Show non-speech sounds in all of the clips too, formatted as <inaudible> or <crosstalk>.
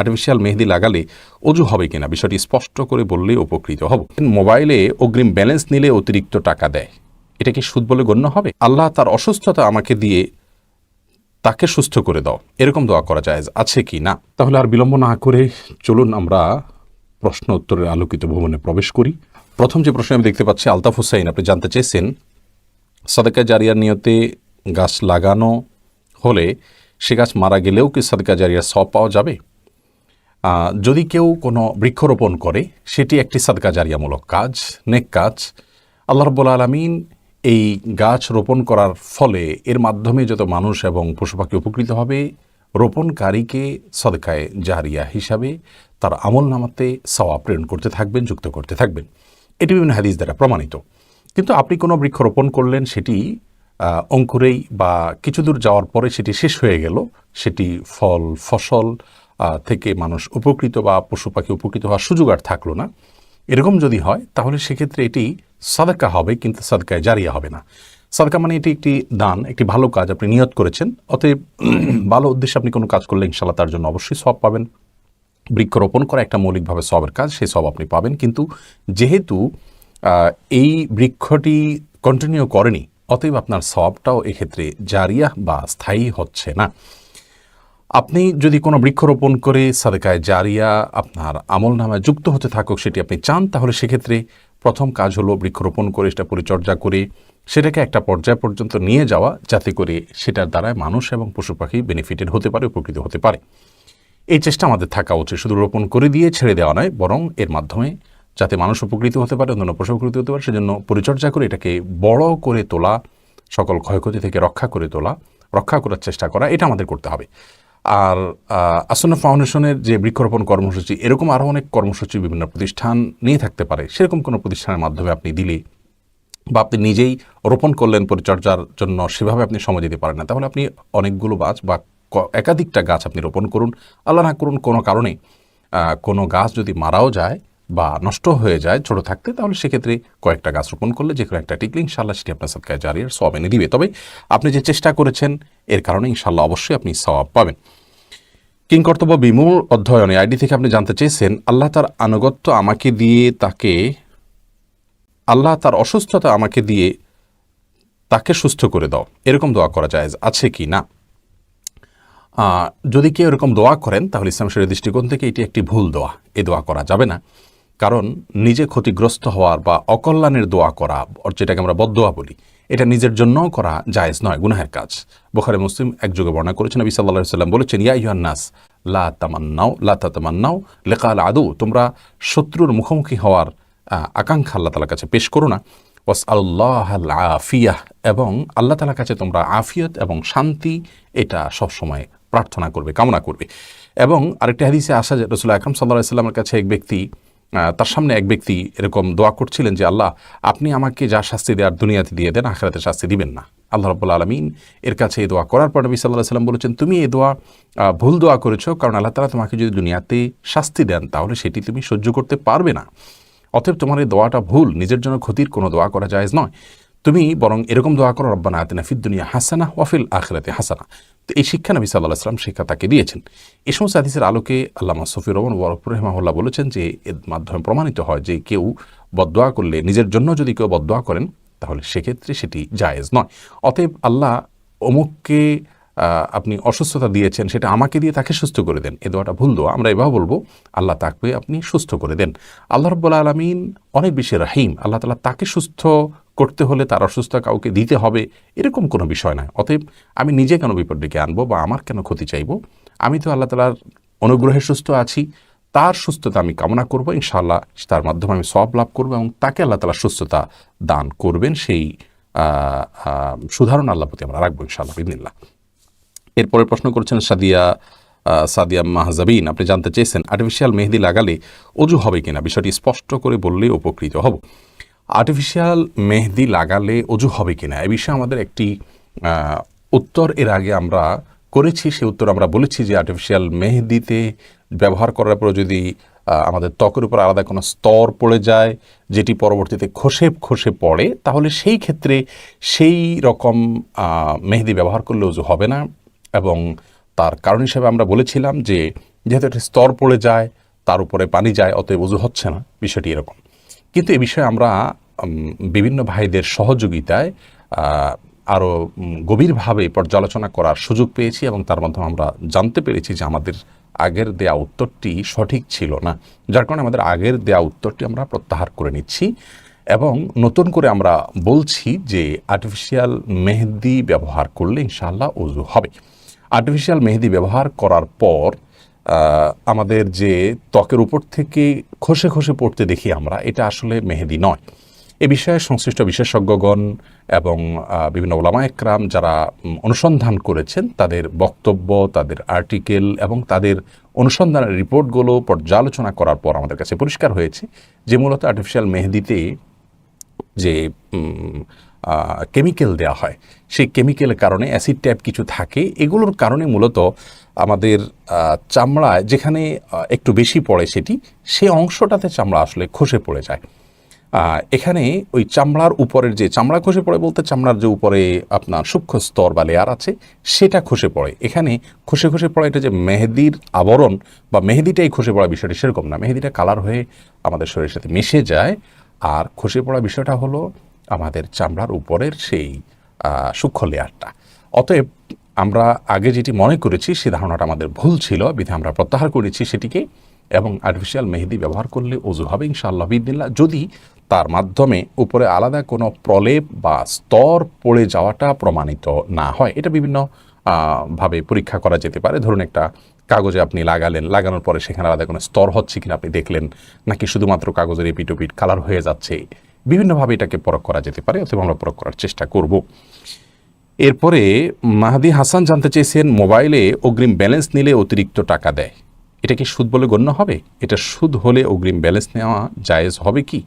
Artificial মেহেদি লাগালে অজু হবে কিনা? বিষয়টি স্পষ্ট করে বললেই উপকৃত হব। মোবাইলে অগ্রিম ব্যালেন্স নিলে অতিরিক্ত টাকা দেয়। এটা কি সুদ বলে গণ্য হবে? আল্লাহ তার অসুস্থতা আমাকে দিয়ে তাকে সুস্থ করে দাও। এরকম দোয়া করা যায় আছে কি না? তাহলে আর বিলম্ব না করে চলুন আমরা প্রশ্ন উত্তরের আলোকিত ভবনে প্রবেশ করি। প্রথম যে প্রশ্ন আমি দেখতে পাচ্ছি, আলতাফ হুসাইন, আপনি জানতে চেয়েছেন, সাদেকা জারিয়ার নিয়তে গাছ লাগানো হলে সে গাছ মারা গেলেও কি সাদেকা জারিয়ার সব পাওয়া যাবে? যদি কেউ কোনো বৃক্ষরোপণ করে, সেটি একটি সাদকা জারিয়ামূলক কাজ, নেক কাজ। আল্লাহ রব্বুল আলমিন এই গাছ রোপণ করার ফলে এর মাধ্যমে যত মানুষ এবং পশু পাখি উপকৃত হবে, রোপণকারীকে সদকায় জারিয়া হিসাবে তার আমল নামাতে সওয়া প্রেরণ করতে থাকবেন, যুক্ত করতে থাকবেন। এটি বিভিন্ন হাদিস দ্বারা প্রমাণিত। কিন্তু আপনি কোনো বৃক্ষ রোপণ করলেন, সেটি অঙ্কুরেই বা কিছু দূর যাওয়ার পরে সেটি শেষ হয়ে গেল, সেটি ফল, ফসল থেকে মানুষ উপকৃত বা পশু পাখি উপকৃত হওয়ার সুযোগ আর থাকল না। এরকম যদি হয়, তাহলে সেক্ষেত্রে এটি সাদাকা হবে, কিন্তু সাদকায় জারিয়া হবে না। সাদকা মানে এটি একটি দান, একটি ভালো কাজ আপনি নিয়ত করেছেন। অতএব <clears throat> ভালো উদ্দেশ্যে আপনি কোনো কাজ করলে ইনশাল্লাহ তার জন্য অবশ্যই সব পাবেন। বৃক্ষরোপণ করা একটা মৌলিকভাবে সবের কাজ, সেই সব আপনি পাবেন। কিন্তু যেহেতু এই বৃক্ষটি কন্টিনিউ করেনি, অতএব আপনার সবটাও এক্ষেত্রে জারিয়া বা স্থায়ী হচ্ছে না। আপনি যদি কোনো বৃক্ষরোপণ করে সাদেকায় জারিয়া আপনার আমল নামায় যুক্ত হতে থাকুক, সেটি আপনি চান, তাহলে সেক্ষেত্রে প্রথম কাজ হলো বৃক্ষরোপণ করে সেটা পরিচর্যা করে সেটাকে একটা পর্যায় পর্যন্ত নিয়ে যাওয়া, যাতে করে সেটার দ্বারায় মানুষ এবং পশু পাখি বেনিফিটেড হতে পারে, উপকৃত হতে পারে। এই চেষ্টা আমাদের থাকা উচিত, শুধু রোপণ করে দিয়ে ছেড়ে দেওয়া নয়, বরং এর মাধ্যমে যাতে মানুষ উপকৃত হতে পারে, অন্যান্য পশু উপকৃত হতে পারে, সেজন্য পরিচর্যা করে এটাকে বড় করে তোলা, সকল ক্ষয়ক্ষতি থেকে রক্ষা করে তোলা, রক্ষা করার চেষ্টা করা, এটা আমাদের করতে হবে। আর আসন্ন ফাউন্ডেশনের যে বৃক্ষরোপণ কর্মসূচি, এরকম আরও অনেক কর্মসূচি বিভিন্ন প্রতিষ্ঠান নিয়ে থাকতে পারে। সেরকম কোনো প্রতিষ্ঠানের মাধ্যমে আপনি দিলে বা আপনি নিজেই রোপণ করলেন পরিচর্যার জন্য, সেভাবে আপনি সময় দিতে পারেন না। তাহলে আপনি অনেকগুলো গাছ বা একাধিকটা গাছ আপনি রোপণ করুন। আল্লাহ না করুন কোনো কারণে কোনো গাছ যদি মারাও যায় বা নষ্ট হয়ে যায় ছোট থাকতে, তাহলে সেক্ষেত্রে কয়েকটা গাছ রোপণ করলে যে কোনো একটা টিকলে ইনশাল্লাহ সেটি আপনার সৎকায় জারিয়ার সব এনে দিবে। তবে আপনি যে চেষ্টা করেছেন, এর কারণে ইনশাল্লাহ অবশ্যই আপনি সবাব পাবেন। কিং কর্তব্য বিমূল অধ্যয়নে আইডি থেকে আপনি জানতে চেয়েছেন, আল্লাহ তার আনুগত্য আমাকে দিয়ে তাকে, আল্লাহ তার অসুস্থতা আমাকে দিয়ে তাকে সুস্থ করে দাও। এরকম দোয়া করা যায় আছে কি না? যদি কেউ এরকম দোয়া করেন, তাহলে ইসলাম শরীর দৃষ্টিকোণ থেকে এটি একটি ভুল দোয়া। এ দোয়া করা যাবে না। কারণ নিজে ক্ষতিগ্রস্ত হওয়ার বা অকল্যাণের দোয়া করা যেটাকে আমরা বদোয়া বলি, এটা নিজের জন্যও করা জায়েজ নয়, গুনাহের কাজ। বোখারে, মুসলিম একযোগে বর্ণনা করেছেন, নবী সাল্লাহ সাল্লাম বলেছেন, ইয়া ইহান্নাস লা তামান্নাও লা তাতামান্নাও লেকাল আদু, তোমরা শত্রুর মুখোমুখি হওয়ার আকাঙ্ক্ষা আল্লাহ তালার কাছে পেশ করো না। ওয়াস আল্লাহ আফিয়াহ এবং আল্লাহ তালার কাছে তোমরা আফিয়ত এবং শান্তি, এটা সবসময় প্রার্থনা করবে, কামনা করবে। এবং আরেকটি হাদিসে আসা যে রসুল্লাহ আকরম সাল্লাহ সাল্লামের কাছে এক ব্যক্তি তার সামনে এক ব্যক্তি এরকম দোয়া করছিলেন যে, আল্লাহ, আপনি আমাকে যা শাস্তি দেওয়ার দুনিয়াতে দিয়ে দেন, আখরাতে শাস্তি দিবেন না। আল্লাহ রব্বুল আলমিন এর কাছে এই দোয়া করার পর নবী সাল্লাহ সাল্লাম বলেছেন, তুমি এই দোয়া ভুল দোয়া করেছ, কারণ আল্লাহ তালা তোমাকে যদি দুনিয়াতে শাস্তি দেন, তাহলে সেটি তুমি সহ্য করতে পারবে না। অতএব তোমার এই দোয়াটা ভুল, নিজের জন্য ক্ষতির কোনো দোয়া করা জায়েজ নয়। তুমি বরং এরকম দোয়া করো, রব্বানা আতিনা ফিদ দুনিয়া হাসানা ওয়াফিল আখরাতে হাসানা। তো এই শিক্ষা নবী সাল্লাহ আসলাম শিক্ষা তাকে দিয়েছেন। এই সমস্ত হাদিসের আলোকে আল্লামা সফির রহমান বরফুর রহমাহুল্লাহ বলেছেন যে, এর মাধ্যমে প্রমাণিত হয় যে কেউ বদোয়া করলে, নিজের জন্য যদি কেউ বদোয়া করেন, তাহলে সেক্ষেত্রে সেটি জায়েজ নয়। অতএব আল্লাহ অমুককে আপনি অসুস্থতা দিয়েছেন, সেটা আমাকে দিয়ে তাকে সুস্থ করে দেন। এ দোয়াটা ভুল দোয়া, আমরা এভাবে বলব, আল্লাহ তাকে আপনি সুস্থ করে দেন। আল্লাহ রব্বুল আলমিন অনেক বেশি রাহিম। আল্লাহ তালা তাকে সুস্থ করতে হলে তার অসুস্থ কাউকে দিতে হবে, এরকম কোনো বিষয় নয়। অতএব আমি নিজে কেন বিপদ ডেকে আনব বা আমার কেন ক্ষতি চাইব? আমি তো আল্লাহ তালার অনুগ্রহে সুস্থ আছি, তার সুস্থতা আমি কামনা করব, ইনশাআল্লাহ তার মাধ্যমে আমি সব লাভ করব এবং তাকে আল্লাহ তালা সুস্থতা দান করবেন, সেই সুধারণ আল্লাহ প্রতি আমরা রাখব, ইনশাআল্লাহ বিদিনিল্লাহ এরপরে প্রশ্ন করছেন সাদিয়া সাদিয়া মাহজাবিন, আপনি জানতে চেয়েছেন আর্টিফিশিয়াল মেহেদি লাগালে অজু হবে কিনা? বিষয়টি স্পষ্ট করে বললে উপকৃত হব। আর্টিফিশিয়াল মেহেদি লাগালে অজু হবে কিনা? এ বিষয়ে আমাদের একটি উত্তর এর আগে আমরা করেছি। সেই উত্তর আমরা বলেছি যে আর্টিফিশিয়াল মেহেদিতে ব্যবহার করার পর যদি আমাদের ত্বকের উপর আলাদা কোনো স্তর পড়ে যায়, যেটি পরবর্তীতে খসে খসে পড়ে, তাহলে সেই ক্ষেত্রে সেই রকম মেহেদি ব্যবহার করলে উজু হবে না। এবং তার কারণ হিসেবে আমরা বলেছিলাম যে যেহেতু একটা স্তর পড়ে যায়, তার উপরে পানি যায়, অতএব উজু হচ্ছে না। বিষয়টি এরকম। কিন্তু এ বিষয়ে আমরা বিভিন্ন ভাইদের সহযোগিতায় আরও গভীরভাবে পর্যালোচনা করার সুযোগ পেয়েছি এবং তার মাধ্যমে আমরা জানতে পেরেছি যে আমাদের আগের দেয়া উত্তরটি সঠিক ছিল না। যার কারণে আমাদের আগের দেয়া উত্তরটি আমরা প্রত্যাহার করে নিচ্ছি এবং নতুন করে আমরা বলছি যে আর্টিফিশিয়াল মেহেদি ব্যবহার করলে ইনশাআল্লাহ উজু হবে। আর্টিফিশিয়াল মেহেদি ব্যবহার করার পর আমাদের যে ত্বকের উপর থেকে খসে খসে পড়তে দেখি আমরা, এটা আসলে মেহেদি নয়। এ বিষয়ে সংশ্লিষ্ট বিশেষজ্ঞগণ এবং বিভিন্ন ওলামা একরাম যারা অনুসন্ধান করেছেন, তাদের বক্তব্য, তাদের আর্টিকেল এবং তাদের অনুসন্ধানের রিপোর্টগুলো পর্যালোচনা করার পর আমাদের কাছে পরিষ্কার হয়েছে যে মূলত আর্টিফিশিয়াল মেহেদিতে যে কেমিক্যাল দেওয়া হয়, সেই কেমিক্যালের কারণে অ্যাসিড ট্যাপ কিছু থাকে। এগুলোর কারণে মূলত আমাদের চামড়ায় যেখানে একটু বেশি পড়ে সেটি, সে অংশটাতে চামড়া আসলে খসে পড়ে যায়। এখানে ওই চামড়ার উপরের যে, চামড়া খসে পড়ে বলতে চামড়ার যে উপরে আপনার সূক্ষ্ম স্তর বা লেয়ার আছে, সেটা খসে পড়ে। এখানে খসে খসে পড়ে এটা যে মেহেদির আবরণ বা মেহেদিটাই খসে পড়া বিষয়টি সেরকম না। মেহেদিটা কালার হয়ে আমাদের শরীরের সাথে মিশে যায় আর খসে পড়া বিষয়টা হলো আমাদের চামড়ার উপরের সেই সূক্ষ্ম লেয়ারটা অতএব আমরা আগে যেটি মনে করেছি, সে ধারণাটা আমাদের ভুল ছিল বিধে আমরা প্রত্যাহার করেছি সেটিকে এবং আর্টিফিশিয়াল মেহেদি ব্যবহার করলে অজু হবে ইনশাআল্লাহ বিদিল্লা যদি তার মাধ্যমে উপরে আলাদা কোনো প্রলেপ বা স্তর পড়ে যাওয়াটা প্রমাণিত না হয়। এটা বিভিন্ন ভাবে পরীক্ষা করা যেতে পারে। ধরুন একটা কাগজে আপনি লাগালেন, লাগানোর পরে সেখানে আলাদা কোনো স্তর হচ্ছে কিনা আপনি দেখলেন, নাকি শুধুমাত্র কাগজের এপিটোপিট কালার হয়ে যাচ্ছে। বিভিন্নভাবে এটাকে পরখ করা যেতে পারে, অথবা আমরা পরখ করার চেষ্টা করব। এরপরে মাহাদি হাসান জানতে চেয়েছেন, মোবাইলে অগ্রিম ব্যালেন্স নিলে অতিরিক্ত টাকা দেয়। এটা কি সুদ বলে গণ্য হবে? এটা সুদ হলে অগ্রিম ব্যালেন্স নেওয়া জায়েজ হবে কি?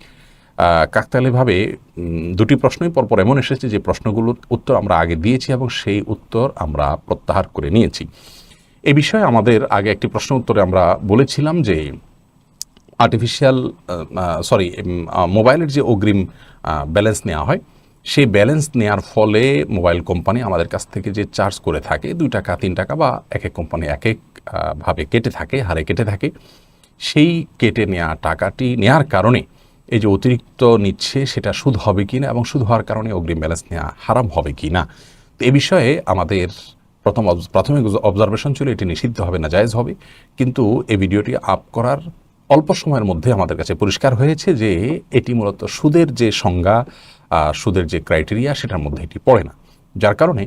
উম, দুটি প্রশ্নই পরপর এমন এসেছে যে প্রশ্নগুলোর উত্তর আমরা আগে দিয়েছি এবং সেই উত্তর আমরা প্রত্যাহার করে নিয়েছি। এ বিষয়ে আমাদের আগে একটি প্রশ্ন উত্তরে আমরা বলেছিলাম যে আর্টিফিশিয়াল সরি মোবাইলের যে অগ্রিম ব্যালেন্স নেওয়া হয় সেই ব্যালেন্স নেওয়ার ফলে মোবাইল কোম্পানি আমাদের কাছ থেকে যে চার্জ করে থাকে দুই টাকা তিন টাকা বা এক এক কোম্পানি এক একভাবে কেটে থাকে হারে কেটে থাকে সেই কেটে নেওয়া টাকাটি নেওয়ার কারণে এই যে অতিরিক্ত নিচ্ছে, সেটা সুদ হবে কি না এবং সুদ হওয়ার কারণে অগ্রিম ব্যালেন্স নেওয়া হারাম হবে কি না তো এ বিষয়ে আমাদের প্রথম প্রাথমিক অবজারভেশন ছিল, এটি নিষিদ্ধ হবে না, জায়েজ হবে। কিন্তু এই ভিডিওটি আপ করার অল্প সময়ের মধ্যে আমাদের কাছে পরিষ্কার হয়েছে যে এটি মূলত সুদের যে সংজ্ঞা সুদের যে ক্রাইটেরিয়া সেটার মধ্যে এটি পড়ে না। যার কারণে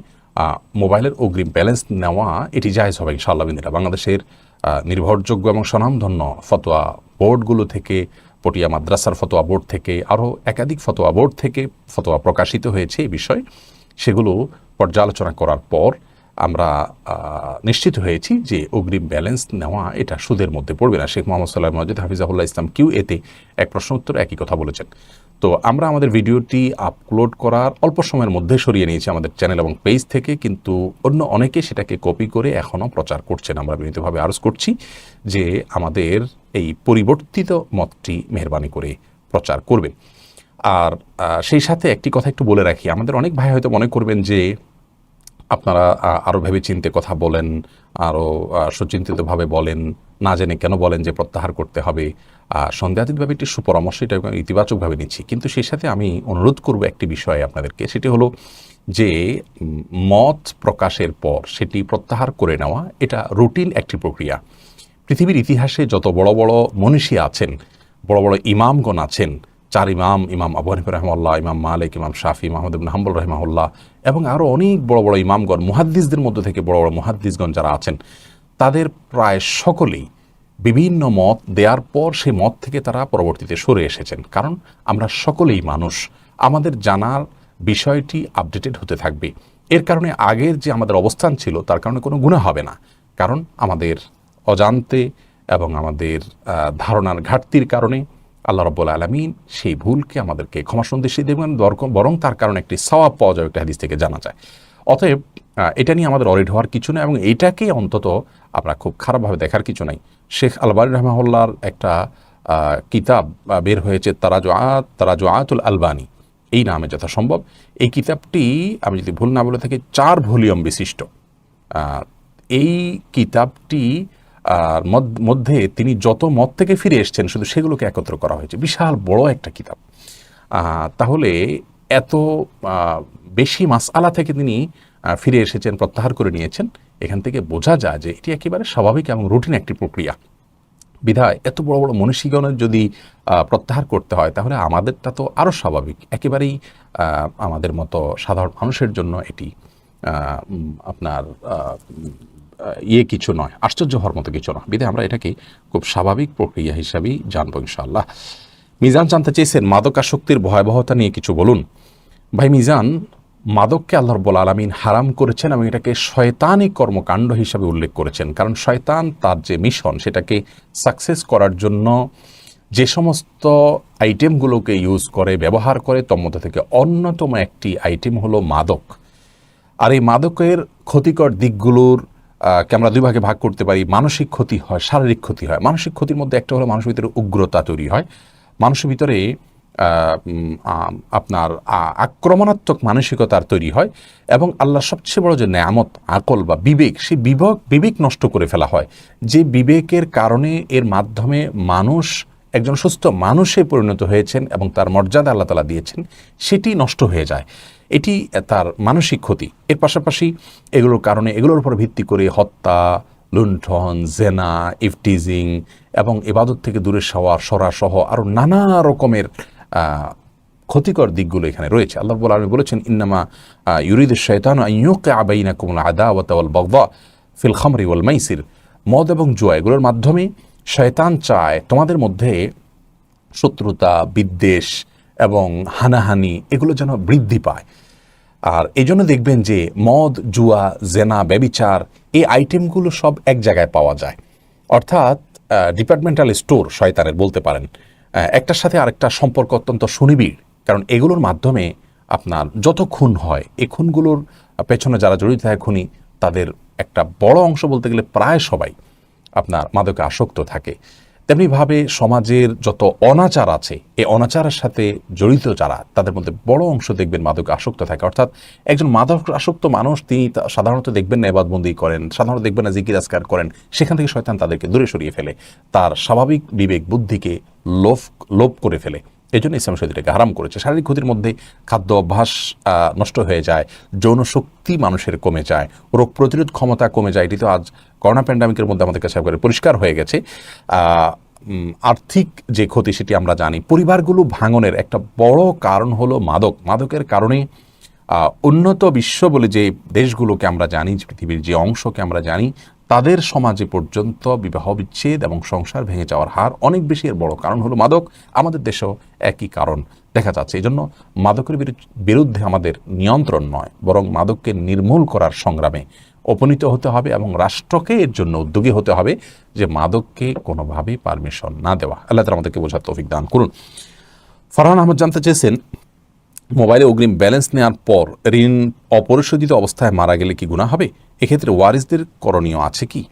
মোবাইলের অগ্রিম ব্যালেন্স নেওয়া এটি জায়েজ হবে ইনশাআল্লাহ বিদিনা বাংলাদেশের নির্ভরযোগ্য এবং স্বনামধন্য ফতোয়া বোর্ডগুলো থেকে পটিয়া মাদ্রাসার ফতোয়া বোর্ড থেকে, আরও একাধিক ফতোয়া বোর্ড থেকে ফতোয়া প্রকাশিত হয়েছে এই বিষয়ে। সেগুলো পর্যালোচনা করার পর আমরা নিশ্চিত হয়েছি যে অগ্রিম ব্যালেন্স নেওয়া এটা সুদের মধ্যে পড়বে না। শেখ মোহাম্মদ সাল্লাহ মজিদ হাফিজাহুল্লাহ ইসলাম কিউ এতে এক প্রশ্ন উত্তর একই কথা বলেছেন। তো আমরা আমাদের ভিডিওটি আপলোড করার অল্প সময়ের মধ্যে সরিয়ে নিয়েছি আমাদের চ্যানেল এবং পেজ থেকে, কিন্তু অন্য অনেকে সেটাকে কপি করে এখনও প্রচার করছেন। আমরা বিনীতভাবে আরজ করছি যে আমাদের এই পরিবর্তিত মতটি মেহরবানি করে প্রচার করবেন আর সেই সাথে একটি কথা একটু বলে রাখি। আমাদের অনেক ভাই হয়তো মনে করবেন যে আপনারা আরও আরও ভেবে চিনতে কথা বলেন আরও সুচিন্তিতভাবে বলেন, না জেনে কেন বলেন যে প্রত্যাহার করতে হবে। সন্দেহাতীতভাবে একটি সুপরামর্শ, এটা ইতিবাচকভাবে নিচ্ছি। কিন্তু সেই সাথে আমি অনুরোধ করব একটি বিষয়ে আপনাদেরকে, সেটি হলো যে মত প্রকাশের পর সেটি প্রত্যাহার করে নেওয়া, এটা রুটিন একটি প্রক্রিয়া। পৃথিবীর ইতিহাসে যত বড় বড় মনীষী আছেন, বড় বড় ইমামগণ আছেন চার ইমাম ইমাম আবু হানিফা রহমাল্লাহ ইমাম মালিক, ইমাম শাফি, মাহমুদ ইবন হাম্বল রহমাউল্লাহ এবং আরও অনেক বড় বড় ইমামগণ, মুহাদ্দিসদের মধ্যে থেকে বড় বড় মুহাদ্দিসগণ যারা আছেন, তাদের প্রায় সকলেই বিভিন্ন মত দেওয়ার পর সেই মত থেকে তারা পরবর্তীতে সরে এসেছেন। কারণ আমরা সকলেই মানুষ, আমাদের জানার বিষয়টি আপডেটেড হতে থাকবে। এর কারণে আগের যে আমাদের অবস্থান ছিল, তার কারণে কোনো গুণা হবে না। কারণ আমাদের অজান্তে এবং আমাদের ধারণার ঘাটতির কারণে আল্লাহ রব্বুল আলমিন সেই ভুলকে আমাদেরকে ক্ষমা সন্দেশী দেবেন বরং তার কারণে একটি সওয়াব পাওয়া যায় একটা হাদিস থেকে জানা যায়। অতএব এটা নিয়ে আমাদের অরিড হওয়ার কিছু নেই এবং এটাকেই অন্তত আমরা খুব খারাপভাবে দেখার কিছু নাই। শেখ আলবানী রহমাউল্লাহর একটা কিতাব বের হয়েছে তারাজু আত তারাজু আতুল আলবানী। এই নামে যথাসম্ভব। এই কিতাবটি আমি যদি ভুল না বলে থাকি, চার ভলিউম বিশিষ্ট। এই কিতাবটি আর মধ্যে তিনি যত মত থেকে ফিরে এসেছেন, শুধু সেগুলোকে একত্র করা হয়েছে। বিশাল বড় একটা কিতাব। তাহলে এত বেশি মাসআলা থেকে তিনি ফিরে এসেছেন, প্রত্যাহার করে নিয়েছেন, এখান থেকে বোঝা যায় যে এটি একেবারে স্বাভাবিক এবং রুটিন একটি প্রক্রিয়া। বিধায় এত বড় বড় মনীষীগণের যদি প্রত্যাহার করতে হয়, তাহলে আমাদেরটা তো আরও স্বাভাবিক। একেবারেই আমাদের মতো সাধারণ মানুষের জন্য এটি আপনার ইয়ে কিছু নয়, আশ্চর্য হওয়ার মতো কিছু নয়। বিধায় আমরা এটাকে খুব স্বাভাবিক প্রক্রিয়া হিসাবেই জানব ইনশাআল্লাহ। মিজান জানতে চেয়েছেন, মাদকাসক্তির ভয়াবহতা নিয়ে কিছু বলুন। ভাই মিজান, মাদককে আল্লাহ রব্বুল আলমিন হারাম করেছেন এবং এটাকে শয়তানি কর্মকাণ্ড হিসাবে উল্লেখ করেছেন। কারণ শয়তান তার যে মিশন, সেটাকে সাকসেস করার জন্য যে সমস্ত আইটেমগুলোকে ইউজ করে, ব্যবহার করে, তোর মধ্যে থেকে অন্যতম একটি আইটেম হলো মাদক। আর এই মাদকের ক্ষতিকর দিকগুলোর কে আমরা দুই ভাগে ভাগ করতে পারি, মানসিক ক্ষতি হয়, শারীরিক ক্ষতি হয়। মানসিক ক্ষতির মধ্যে একটা হলো মানুষের ভিতরে উগ্রতা তৈরি হয়। মানুষের ভিতরে আপনার আক্রমণাত্মক মানসিকতার তৈরি হয় এবং আল্লাহর সবচেয়ে বড় যে নেয়ামত, আকল বা বিবেক, সেই বিবেক বিবেক নষ্ট করে ফেলা হয়। যে বিবেকের কারণে এর মাধ্যমে মানুষ একজন সুস্থ মানুষে পরিণত হয়েছেন এবং তার মর্যাদা আল্লাহ তালা দিয়েছেন, সেটি নষ্ট হয়ে যায়। এটি তার মানসিক ক্ষতি। এর পাশাপাশি এগুলোর কারণে এগুলোর উপর ভিত্তি করে হত্যা, লুণ্ঠন, জেনা, ইফটিজিং এবং এবাদত থেকে দূরে সওয়া সরা সহ আরও নানা রকমের ক্ষতিকর দিকগুলো এখানে রয়েছে। আল্লাহ বলে আমি বলেছেন, ইন্নামা ইউরিদ শৈতান ইউকে আবাইনা কুমল আদা ওয়াল বগবা ফিল খামরি ওয়াল মাইসির। মদ এবং জুয়া, এগুলোর মাধ্যমে শয়তান চায় তোমাদের মধ্যে শত্রুতা, বিদ্বেষ এবং হানাহানি, এগুলো যেন বৃদ্ধি পায়। আর এই জন্য দেখবেন যে মদ, জুয়া, জেনা, ব্যবিচার এই আইটেমগুলো সব এক জায়গায় পাওয়া যায়। অর্থাৎ ডিপার্টমেন্টাল স্টোর শয়তানের বলতে পারেন। একটার সাথে আরেকটা সম্পর্ক অত্যন্ত সুনিবিড়, কারণ এগুলোর মাধ্যমে আপনার যত খুন হয় এই খুনগুলোর পেছনে যারা জড়িত থাকে খুনি, তাদের একটা বড় অংশ বলতে গেলে প্রায় সবাই আপনার মাদকে আসক্ত থাকে। তেমনিভাবে সমাজের যত অনাচার আছে এই অনাচারের সাথে জড়িত যারা, তাদের মধ্যে বড় অংশ দেখবেন মাদক আসক্ত থাকে। অর্থাৎ একজন মাদক আসক্ত মানুষ, তিনি সাধারণত দেখবেন না এবাদবন্দি করেন, সাধারণত দেখবেন না জিকির আজকার করেন, সেখান থেকে শয়তান তাদেরকে দূরে সরিয়ে ফেলে। তার স্বাভাবিক বিবেক বুদ্ধিকে লোভ লোভ করে ফেলে। এই জন্য ইসলাম শরীর এটাকে হারাম করেছে। শারীরিক ক্ষতির মধ্যে খাদ্য অভ্যাস নষ্ট হয়ে যায়, যৌন শক্তি মানুষের কমে যায়, রোগ প্রতিরোধ ক্ষমতা কমে যায়। এটি তো আজ করোনা প্যান্ডামিকের মধ্যে আমাদের কাছে একবারে পরিষ্কার হয়ে গেছে। আর্থিক যে ক্ষতি সেটি আমরা জানি, পরিবারগুলো ভাঙনের একটা বড় কারণ হলো মাদক। মাদকের কারণে উন্নত বিশ্ব বলে যে দেশগুলোকে আমরা জানি পৃথিবীর যে অংশকে আমরা জানি তাদের সমাজে পর্যন্ত বিবাহ বিচ্ছেদ এবং সংসার ভেঙে যাওয়ার হার অনেক বেশি। এর বড় কারণ হলো মাদক। আমাদের দেশেও একই কারণ দেখা যাচ্ছে। এই জন্য মাদকের বিরু- বিরুদ্ধে আমাদের নিয়ন্ত্রণ নয়, বরং মাদককে নির্মূল করার সংগ্রামে উপনীত হতে হবে এবং রাষ্ট্রকে এর জন্য উদ্যোগী হতে হবে যে মাদককে কোনোভাবেই পারমিশন না দেওয়া। আল্লাহ তালা আমাদেরকে বোঝার তৌফিক দান করুন। ফারহান আহমদ জানতে চেয়েছেন মোবাইলে অগ্রিম ব্যালেন্স নেওয়ার পর ঋণ অপরিশোধিত অবস্থায় মারা গেলে কি গুণা হবে? এক্ষেত্রে ওয়ারিসদের করণীয় আছে কি?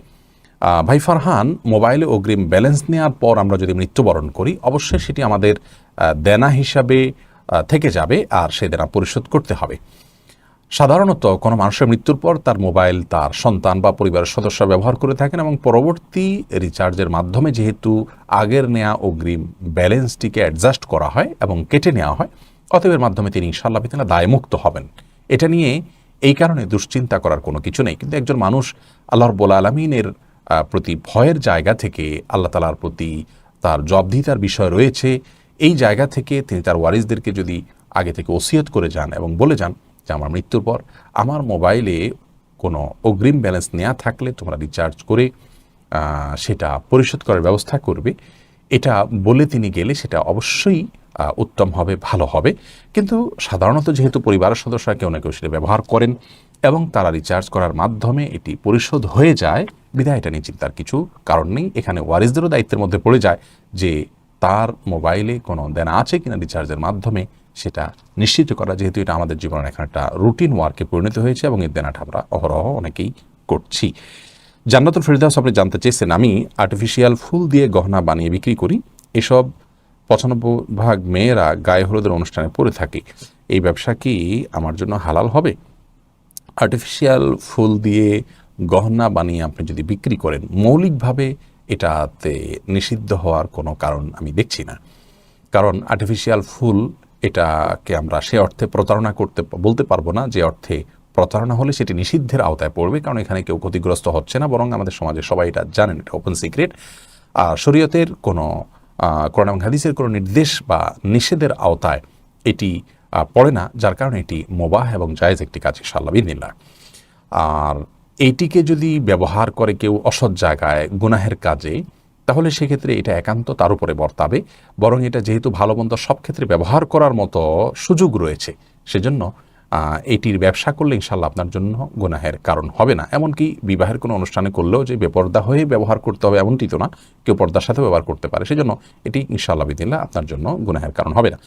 ভাই ফারহান, মোবাইলে অগ্রিম ব্যালেন্স নেওয়ার পর আমরা যদি মৃত্যুবরণ করি, অবশ্যই সেটি আমাদের দেনা হিসাবে থেকে যাবে আর সে দেনা পরিশোধ করতে হবে। সাধারণত কোনো মানুষের মৃত্যুর পর তার মোবাইল, তার সন্তান বা পরিবারের সদস্য ব্যবহার করে থাকেন এবং পরবর্তী রিচার্জের মাধ্যমে যেহেতু আগের নেয়া অগ্রিম ব্যালেন্সটিকে অ্যাডজাস্ট করা হয় এবং কেটে নেওয়া হয় অতএব এর মাধ্যমে তিনি ইনশাল্লাহ তিনি দায়মুক্ত হবেন। এটা নিয়ে এই কারণে দুশ্চিন্তা করার কোনো কিছু নেই। কিন্তু একজন মানুষ আল্লাহ রব্বুল আলমিনের প্রতি ভয়ের জায়গা থেকে আল্লাহ তালার প্রতি তার জবধিতার বিষয় রয়েছে, এই জায়গা থেকে তিনি তার ওয়ারিসদেরকে যদি আগে থেকে ওসিয়ত করে যান এবং বলে যান যে আমার মৃত্যুর পর আমার মোবাইলে কোনো অগ্রিম ব্যালেন্স নেওয়া থাকলে তোমরা রিচার্জ করে সেটা পরিশোধ করার ব্যবস্থা করবে। এটা বলে তিনি গেলে সেটা অবশ্যই উত্তম হবে, ভালো হবে। কিন্তু সাধারণত যেহেতু পরিবারের সদস্যরা কেউ না কেউ সেটা ব্যবহার করেন এবং তারা রিচার্জ করার মাধ্যমে এটি পরিশোধ হয়ে যায় বিধায় এটা নিয়ে চিন্তার কিছু কারণ নেই। এখানে ওয়ারিসদেরও দায়িত্বের মধ্যে পড়ে যায় যে তার মোবাইলে কোনো দেনা আছে কিনা রিচার্জের মাধ্যমে, সেটা নিশ্চিত করা। যেহেতু এটা আমাদের জীবনের এখন একটা রুটিন ওয়ার্কে পরিণত হয়েছে এবং এর দেনাটা আমরা অহরহ অনেকেই করছি। জান্নাতুল ফেরদাউস আপনি জানতে চেয়েছেন, আমি আর্টিফিশিয়াল ফুল দিয়ে গহনা বানিয়ে বিক্রি করি। এসব পঁচানব্বই ভাগ মেয়েরা গায়ে হলুদের অনুষ্ঠানে পড়ে থাকে। এই ব্যবসা কি আমার জন্য হালাল হবে? আর্টিফিশিয়াল ফুল দিয়ে গহনা বানিয়ে আপনি যদি বিক্রি করেন, মৌলিকভাবে এটাতে নিষিদ্ধ হওয়ার কোনো কারণ আমি দেখছি না। কারণ আর্টিফিশিয়াল ফুল এটাকে আমরা সে অর্থে প্রতারণা করতে, বলতে পারব না যে অর্থে প্রতারণা হলে সেটি নিষিদ্ধের আওতায় পড়বে, কারণ এখানে কেউ ক্ষতিগ্রস্ত হচ্ছে না, বরং আমাদের সমাজে সবাই এটা জানেন, এটা ওপেন সিক্রেট আর শরীয়তের কোনো কোরআন এবং হাদিসের কোনো নির্দেশ বা নিষেধের আওতায় এটি পড়ে না, যার কারণে এটি মোবাহ এবং জায়েজ একটি কাজ ইনশাআল্লাহ বিদিল্লা আর এইটিকে যদি ব্যবহার করে কেউ অসৎ জায়গায় গুনাহের কাজে, তাহলে সেক্ষেত্রে এটা একান্ত তার উপরে বর্তাবে, বরং এটা যেহেতু ভালো মন্দ সব ক্ষেত্রে ব্যবহার করার মতো সুযোগ রয়েছে, সেজন্য এটির ব্যবসা করলে ইনশাল্লাহ আপনার জন্য গুনাহের কারণ হবে না। এমনকি বিবাহের কোনো অনুষ্ঠানে করলেও যে বেপর্দা হয়ে ব্যবহার করতে হবে এমনটি তো না। কেউ পর্দার সাথে ব্যবহার করতে পারে। সেজন্য এটি ইনশাআল্লাহ বিদিল্লা আপনার জন্য গুনাহের কারণ হবে না।